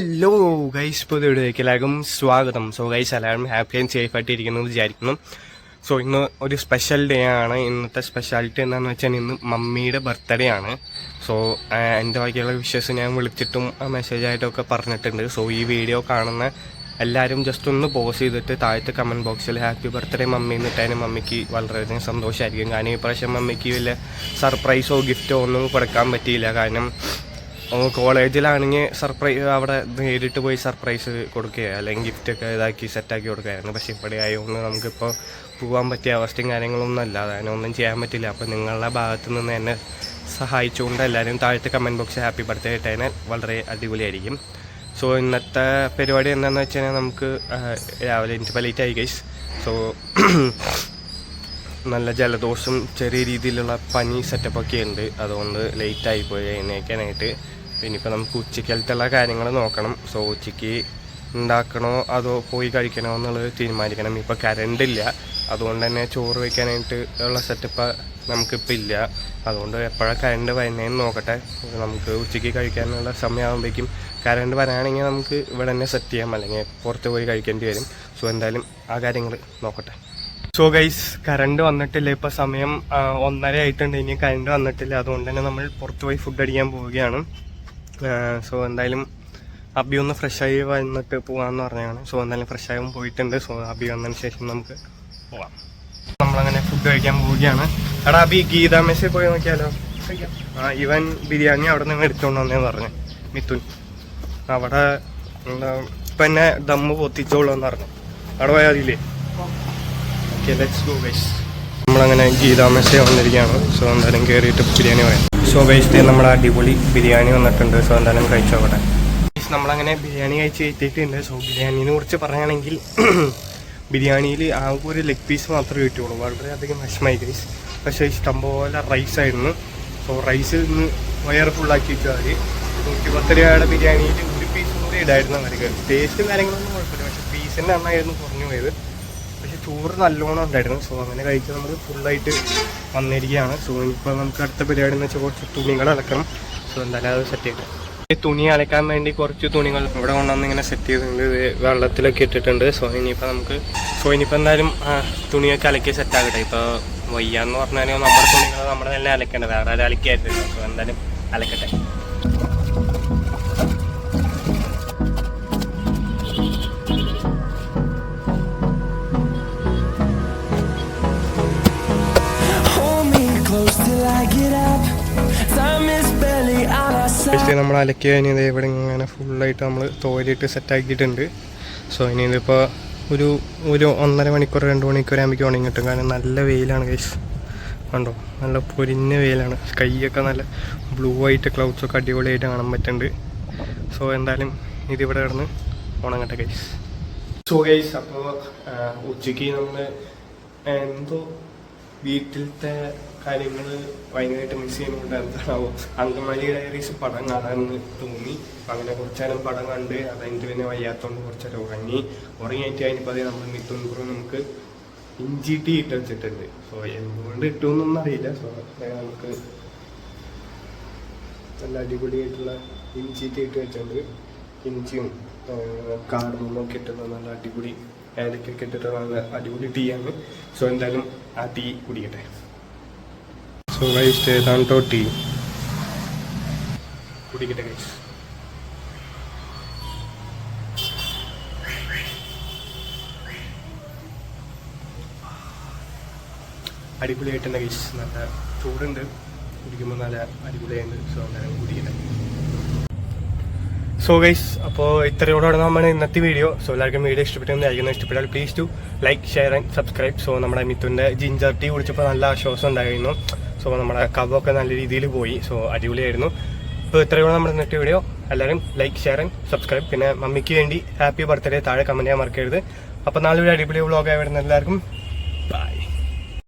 Hello guys പുതിയ വീഡിയോയ്ക്ക് എല്ലാവർക്കും സ്വാഗതം. സോ ഗൈസ് എല്ലാവരും ഹാപ്പി ആൻഡ് സേഫ് ആയിട്ട് ഇരിക്കുന്നു എന്ന് വിചാരിക്കുന്നു. സോ ഇന്ന് ഒരു സ്പെഷ്യൽ ഡേ ആണ്. ഇന്നത്തെ സ്പെഷ്യാലിറ്റി എന്താണെന്ന് വെച്ചാൽ ഇന്ന് മമ്മിയുടെ ബർത്ത്ഡേ ആണ്. സോ എന്റെ ബാക്കിയുള്ള വിഷസ് ഞാൻ വിളിച്ചിട്ടും മെസ്സേജ് ആയിട്ടൊക്കെ പറഞ്ഞിട്ടുണ്ട്. സോ ഈ വീഡിയോ കാണുന്ന എല്ലാവരും ജസ്റ്റ് ഒന്ന് പോസ് ചെയ്തിട്ട് താഴത്തെ കമന്റ് ബോക്സിൽ ഹാപ്പി ബർത്ത്ഡേ മമ്മി എന്നിട്ടാലും മമ്മിക്ക് വളരെയധികം സന്തോഷമായിരിക്കും കാരണം ഈ പ്രാവശ്യം മമ്മിക്ക് വലിയ സർപ്രൈസോ ഗിഫ്റ്റോ ഒന്നും കൊടുക്കാൻ പറ്റിയില്ല. കാരണം കോളേജിലാണെങ്കിൽ സർപ്രൈസ് അവിടെ നേരിട്ട് പോയി സർപ്രൈസ് കൊടുക്കുക അല്ലെങ്കിൽ ഗിഫ്റ്റൊക്കെ ഇതാക്കി സെറ്റാക്കി കൊടുക്കുകയായിരുന്നു. പക്ഷെ ഇവിടെ ആയതുകൊണ്ട് നമുക്കിപ്പോൾ പോകാൻ പറ്റിയ അവസ്ഥയും കാര്യങ്ങളൊന്നും അല്ല. അതിനെ ഒന്നും ചെയ്യാൻ പറ്റില്ല. അപ്പോൾ നിങ്ങളുടെ ഭാഗത്ത് നിന്ന് എന്നെ സഹായിച്ചുകൊണ്ട് എല്ലാവരും താഴത്തെ കമന്റ് ബോക്സ് ഹാപ്പി ബർത്ത്ഡേ ഇട്ടതിനാൽ വളരെ അടിപൊളിയായിരിക്കും. സോ ഇന്നത്തെ പരിപാടി എന്താണെന്ന് വെച്ച് കഴിഞ്ഞാൽ നമുക്ക് രാവിലെ എനിക്ക് ലേറ്റ് ആയി ഗൈസ് സോ നല്ല ജലദോഷം ചെറിയ രീതിയിലുള്ള പനി സെറ്റപ്പൊക്കെ ഉണ്ട്. അതുകൊണ്ട് ലേറ്റ് ആയിപ്പോയി എഴുന്നേക്കാനായിട്ട്. പിന്നെ ഇപ്പോൾ നമുക്ക് ഉച്ചക്കലത്തുള്ള കാര്യങ്ങൾ നോക്കണം. സോ ഉച്ചയ്ക്ക് ഉണ്ടാക്കണോ അതോ പോയി കഴിക്കണോ എന്നുള്ളത് തീരുമാനിക്കണം. ഇപ്പോൾ കറണ്ട് ഇല്ല. അതുകൊണ്ട് തന്നെ ചോറ് വയ്ക്കാനായിട്ട് ഉള്ള സെറ്റപ്പ് നമുക്കിപ്പോൾ ഇല്ല. അതുകൊണ്ട് എപ്പോഴാണ് കറണ്ട് വരുന്നതെന്ന് നോക്കട്ടെ. നമുക്ക് ഉച്ചയ്ക്ക് കഴിക്കാനുള്ള സമയമാകുമ്പോഴേക്കും കറണ്ട് വരാണെങ്കിൽ നമുക്ക് ഇവിടെ തന്നെ സെറ്റ് ചെയ്യാം. അല്ലെങ്കിൽ പുറത്ത് പോയി കഴിക്കേണ്ടി വരും. സോ എന്തായാലും ആ കാര്യങ്ങൾ നോക്കട്ടെ. സോ ഗൈസ് കറണ്ട് വന്നിട്ടില്ല. ഇപ്പൊ സമയം ഒന്നര ആയിട്ടുണ്ട്. ഇനി കറണ്ട് വന്നിട്ടില്ല. അതുകൊണ്ട് തന്നെ നമ്മൾ പുറത്ത് പോയി ഫുഡ് അടിക്കാൻ പോവുകയാണ്. സോ എന്തായാലും അബി ഒന്ന് ഫ്രഷ് ആയി വന്നിട്ട് പോവാന്ന് പറഞ്ഞാണ് സോ എന്തായാലും ഫ്രഷ് ആയി പോയിട്ടുണ്ട്. സോ അബി വന്നതിന് ശേഷം നമുക്ക് പോവാം. നമ്മളങ്ങനെ ഫുഡ് കഴിക്കാൻ പോവുകയാണ്. എടാ അബി ഗീതാ മെസ്സിൽ പോയി നോക്കിയാലോ? ആ ഇവൻ ബിരിയാണി അവിടെ നിന്ന് എടുത്തോണ്ട് വന്നേന്ന് പറഞ്ഞു. മിഥുൻ. അവിടെ എന്താ ഇപ്പൊ എന്നെ ദമ്മ് പൊത്തിച്ചോളൂ എന്ന് പറഞ്ഞു. അവിടെ പോയാൽ ഓക്കെ ലെറ്റ്സ് ഗോ ഗൈസ് നമ്മളങ്ങനെ ഗീതാമസേ വന്നിരിക്കുകയാണ്. സോ എന്തായാലും കയറിയിട്ട് ബിരിയാണി പറയാം. സോ ഗൈസ് നമ്മുടെ അടിപൊളി ബിരിയാണി വന്നിട്ടുണ്ട്. സോ എന്തായാലും കഴിച്ചോട്ടെ ഗൈസ് നമ്മളങ്ങനെ ബിരിയാണി കഴിച്ച് എത്തിയിട്ടുണ്ട്. സോ ബിരിയാണിനെ കുറിച്ച് പറയുകയാണെങ്കിൽ ബിരിയാണിയിൽ ആ ഒരു ലെഗ് പീസ് മാത്രമേ കിട്ടുള്ളൂ വളരെയധികം വിഷമായി ഗൈസ് പക്ഷേ ഇഷ്ടംപോലെ റൈസ് ആയിരുന്നു. സോ റൈസ് ഇന്ന് വയർ ഫുള്ളാക്കി വെച്ചാൽ മതി നൂറ്റി പത്ത് രൂപയുടെ ബിരിയാണിയിൽ ഒരു പീസ് കൂടി ഇടായിരുന്നു അവർക്ക് ടേസ്റ്റും കാര്യങ്ങളൊന്നും കുഴപ്പമില്ല. പക്ഷേ പീസിന്റെ എണ്ണമായിരുന്നു കുറഞ്ഞു പോയത്. ചോറ് നല്ലോണം ഉണ്ടായിരുന്നു. സോ അങ്ങനെ കഴിച്ച് നമ്മൾ ഫുള്ളായിട്ട് വന്നിരിക്കുകയാണ്. സോ ഇപ്പോൾ നമുക്ക് അടുത്ത പരിപാടി എന്ന് വെച്ചാൽ കുറച്ച് തുണികൾ അലക്കണം. സോ എന്തായാലും അത് സെറ്റ് ചെയ്യണം ഈ തുണി അലക്കാൻ വേണ്ടി കുറച്ച് തുണികൾ ഇവിടെ കൊണ്ടുവന്ന് ഇങ്ങനെ സെറ്റ് ചെയ്തിട്ടുണ്ട്. വെള്ളത്തിലൊക്കെ ഇട്ടിട്ടുണ്ട്. സോ ഇനിയിപ്പോൾ നമുക്ക് സോ ഇനിയിപ്പോൾ എന്തായാലും തുണിയൊക്കെ അലക്കി സെറ്റ് ആകട്ടെ ഇപ്പോൾ വയ്യാന്ന് പറഞ്ഞാൽ നമ്മുടെ തുണികൾ നമ്മുടെ തന്നെ അലക്കേണ്ടത്. വേറെ ആരും അലക്കിയായിട്ടില്ല സോ എന്തായാലും അലക്കട്ടെ. ജസ്റ്റ് നമ്മൾ അലക്കി കഴിഞ്ഞത് ഇവിടെ ഇങ്ങനെ ഫുള്ളായിട്ട് നമ്മൾ തോരിയിട്ട് സെറ്റാക്കിയിട്ടുണ്ട് സോ ഇനി ഇതിപ്പോൾ ഒരു ഒരു ഒന്നര മണിക്കൂർ രണ്ട് മണിക്കൂർ ആകുമ്പോൾ ഉണങ്ങി കിട്ടും. കാരണം നല്ല വെയിലാണ് ഗൈസ് കണ്ടോ? നല്ല പൊരിഞ്ഞ വെയിലാണ്. കൈയൊക്കെ നല്ല ബ്ലൂ ആയിട്ട് ക്ലൗഡ്സ് ഒക്കെ അടിപൊളിയായിട്ട് കാണാൻ പറ്റുന്നുണ്ട്. സോ എന്തായാലും ഇതിവിടെ കിടന്ന് ഉണങ്ങട്ടെ ഗൈസ് സോ ഗൈസ് അപ്പോൾ ഉച്ചയ്ക്ക് നമ്മൾ എന്തോ വീട്ടിലത്തെ കാര്യങ്ങൾ ഭയങ്കരമായിട്ട് മിസ് ചെയ്യുന്നുണ്ട് എന്താണാവോ അങ്കമാലി ഡയറീസ് പടം കാണാമെന്ന് തോന്നി അങ്ങനെ കുറച്ച് നേരം പടം കണ്ട് അതെനിക്ക് പിന്നെ വയ്യാത്തതുകൊണ്ട് കുറച്ച് നേരം ഉറങ്ങി. ഉറങ്ങിയിട്ട് അതിന് അത് നമ്മൾ നിൽക്കുമ്പോൾ നമുക്ക് ഇഞ്ചി ടീ ഇട്ട് വെച്ചിട്ടുണ്ട്. സോ എന്തുകൊണ്ട് ഇട്ടുമെന്നൊന്നും അറിയില്ല. സോ നമുക്ക് നല്ല അടിപൊളിയായിട്ടുള്ള ഇഞ്ചി ടീ ഇട്ട് വെച്ചിട്ടുണ്ട്. ഇഞ്ചിയും കാർഡുമൊക്കെ ഇട്ടുള്ള നല്ല അടിപൊളി ഏലക്കൊക്കെ ഇട്ടിട്ട് നല്ല അടിപൊളി ടീ ആണ്. സോ എന്തായാലും ആ ടീ കുടിക്കട്ടെ. സോ ഗൈസ് ഏതാണ് കേട്ടോ ടീ കുടിക്കട്ടെ ഗൈസ് അടിപൊളിയായിട്ടുണ്ട് ഗൈസ് നല്ല ചൂടുണ്ട്. കുടിക്കുമ്പോൾ നല്ല അടിപൊളിയായിട്ട് സോ അങ്ങനെ കുടിക്കട്ടെ. സോ ഗൈസ് അപ്പോൾ ഇത്രയോടാണ് നമ്മുടെ ഇന്നത്തെ വീഡിയോ സോ എല്ലാവർക്കും വീഡിയോ ഇഷ്ടപ്പെട്ടെന്ന് ആയിരിക്കുന്നു ഇഷ്ടപ്പെട്ടാൽ please to like share and subscribe so നമ്മുടെ മിത്തുന്റെ ജിഞ്ചർ ടീ കുടിച്ചപ്പോൾ നല്ല ആശ്വാസം ഉണ്ടായിരുന്നു. സോ നമ്മുടെ കവൊക്കെ നല്ല രീതിയിൽ പോയി. സോ അടിപൊളിയായിരുന്നു. അപ്പോൾ ഇത്രയോളം നമ്മുടെ ഇന്നത്തെ വീഡിയോ എല്ലാവരും ലൈക്ക് ഷെയർ ആൻഡ് സബ്സ്ക്രൈബ് പിന്നെ മമ്മിക്ക് വേണ്ടി ഹാപ്പി ബർത്ത്ഡേ താഴെ കമന്റ് ചെയ്യാൻ മറക്കരുത്. അപ്പോൾ നാളെ ഒരു അടിപൊളി വ്ളോഗായി വരുന്ന എല്ലാവർക്കും. ബൈ